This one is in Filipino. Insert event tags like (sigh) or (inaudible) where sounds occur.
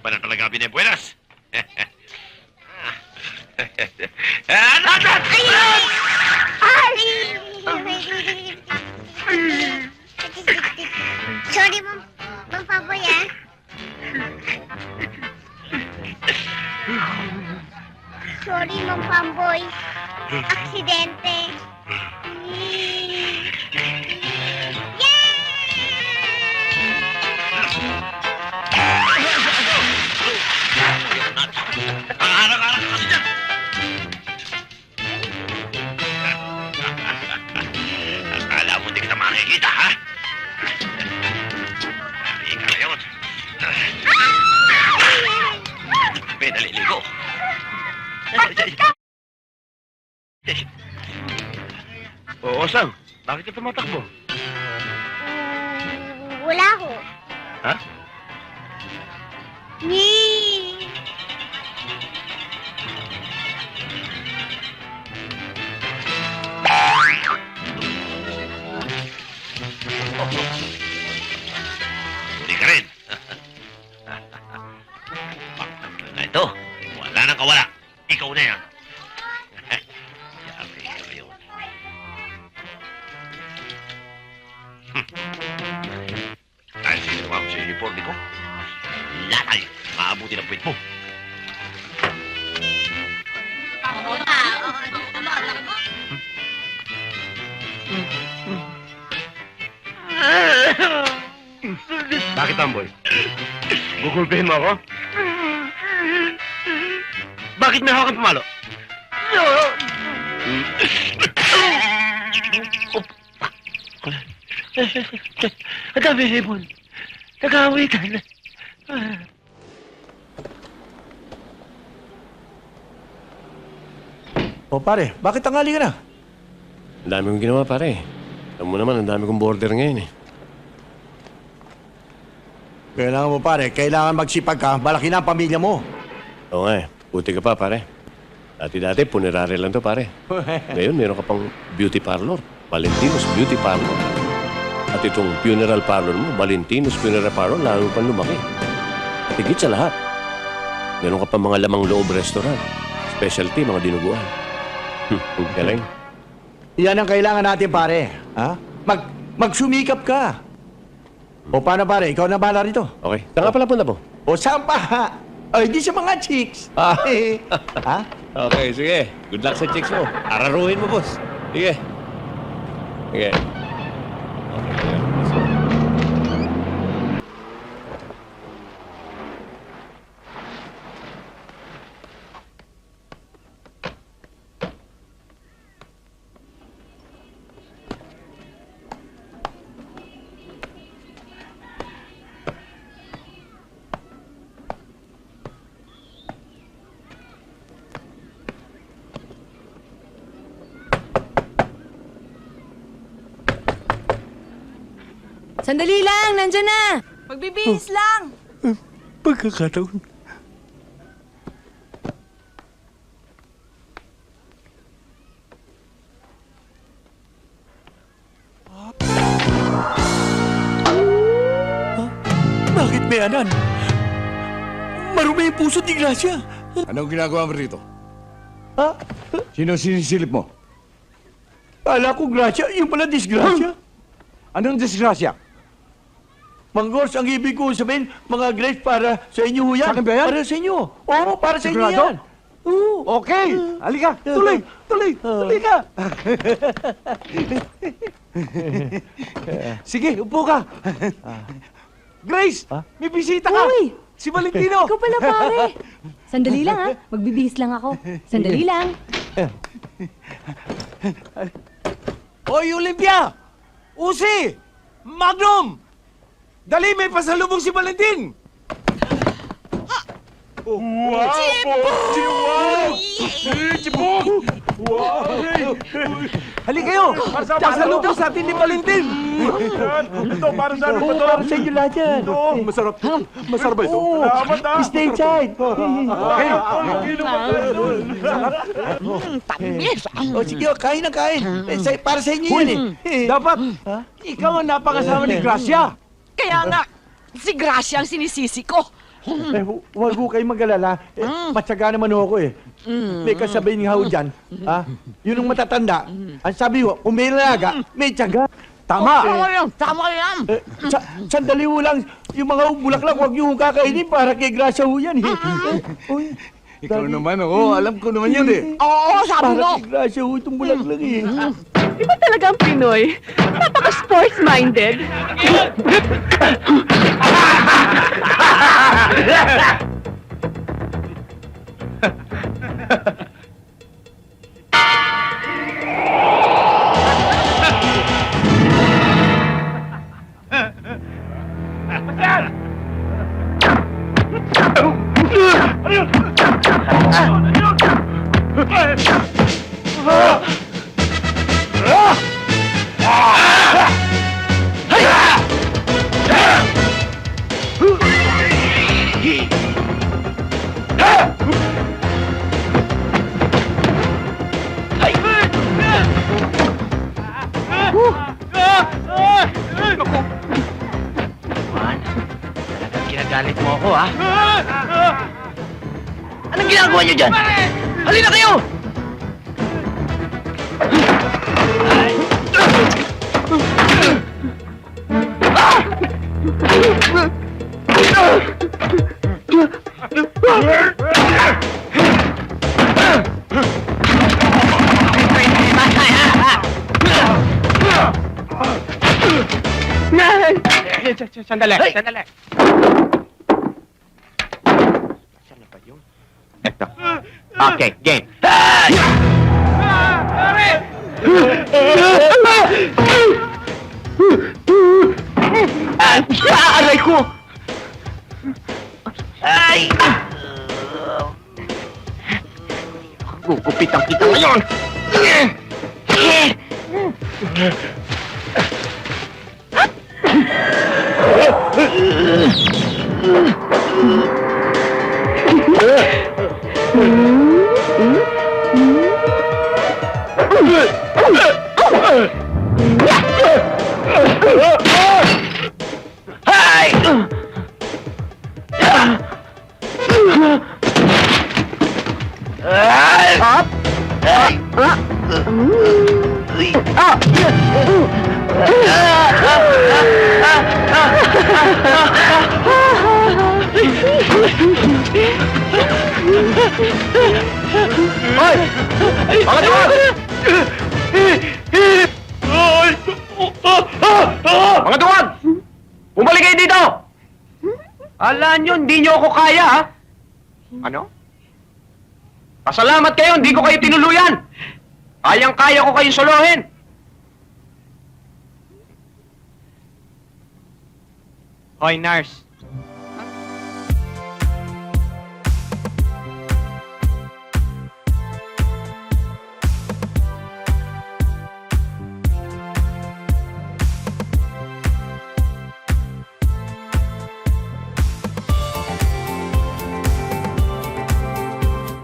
pa na talaga binebuenas. (laughs) ah, natat! Sorry, Ma'am. Ma'am Paboy, ah. Sorry, Ma'am Pamboy. Aksidente. Oo, Sam. Bakit ka tumatakbo? Mm, Wala ho. Ha? Ni. Hindi ka rin. na (laughs) ito. Wala nang kawala. Ay maabuti ng puwit mo. Bakit, Amboy? Gugulpihin mo ako? Bakit may hawak ang pumalo? Ang dami hipon. Nag-aawitan. O pare, bakit tangali ka na? Ang dami kong ginawa, pare. Alam mo naman, ang dami kong border ngayon eh. Kailangan mo pare, kailangan magsipag ka, malaki na ang pamilya mo. Oo nga eh. Buti ka pa, pare. Dati-dati, punerary lang to, pare. (laughs) Ngayon, meron ka pang beauty parlor. Valentino's Beauty Parlor. At itong funeral parlor mo, Valentino's Funeral Parlor, lalo pang lumaki. Higit sa lahat, meron ka pang mga lamang loob restaurant. Specialty, mga dinuguan. Hmm, ang galing. Yan ang kailangan natin pare. Ha? Mag, magsumikap ka. O paano pare, ikaw na bahala rito. Okay. Saan ka pala punta mo? O saan pa? Ay, di sa mga chicks. Ah. (laughs) ha? Okay, sige. Good luck sa chicks mo. Araruhin mo, boss. Sige. Sige. Sandali lang, nandyan na. Magbibihis lang. Pagkakataon. Bakit may anan? Marumi yung puso ni Gracia. Anong ginagawa mo rito? Ha? Sino sinisilip mo? Kala ko Gracia, yung pala disgrasya. Anong disgrasya? Manggors, ang ibig ko sabihin, mga grapes para sa inyo ho yan. Sa akin ba yan? Para sa inyo. Oo, para sa inyo Sigurado? yan. Oo. Okay, halika, tuloy, tuloy, tuloy ka. (laughs) Sige, upo ka. Grace, may bisita ka. Uy! Si Valentino. Ikaw pala, pare. (laughs) Sandali lang, ha? Magbibihis lang ako. Sandali lang. Hoy, Olympia! Usi! Magnum! Dali, may pasalubong si Valentin! Wow! Wow! Chibog! Wow! Halika kayo! Pasalubong sa atin ni Valentin! Ito, para sa Oo, para sa inyo lahat yan. Ito, masarap. Masarap ba ito? Oo. Stay inside. Okay. O sige, o, kain na kain. Eh, sa- para sa inyo yan eh. Dapat, ikaw ang napakasama ni Gracia. Kaya nga, si Gracia ang sinisisi ko. Eh, hu- huwag ho kayong mag-alala. Eh, matyaga naman ho ako eh. May kasabihin nga ho dyan. Ha? Yun ang matatanda. Ang sabi ho, kung may alaga, may tiyaga. Tama. Tama yan! Tama yan! Eh, sa, sandali ho lang. Yung mga bulaklak, huwag niyo ho kakainin para kay Gracia ho yan eh. (laughs) Uy, Ikaw Daddy. naman, oo. Alam ko naman yun eh. Oo, sabi Para mo! kay Gracia ho itong bulaklak eh. Iba talagang Pinoy. Napaka-sports-minded. (laughs) ako, ha? Anong ginagawa niyo dyan? Halina kayo! Sandali, sandali. Saan ba yun? Eto. Okay, game. Ah, aray ko! Ay! Gugupitan kita ngayon! Ay! Hoy! Mga tuwag! Mga tuwag! Bumalik kayo dito! Alaan nyo, hindi nyo ako kaya, ha? Ano? Pasalamat kayo, hindi ko kayo tinuluyan! Kayang-kaya ko kayong solohin! Hoy, nurse.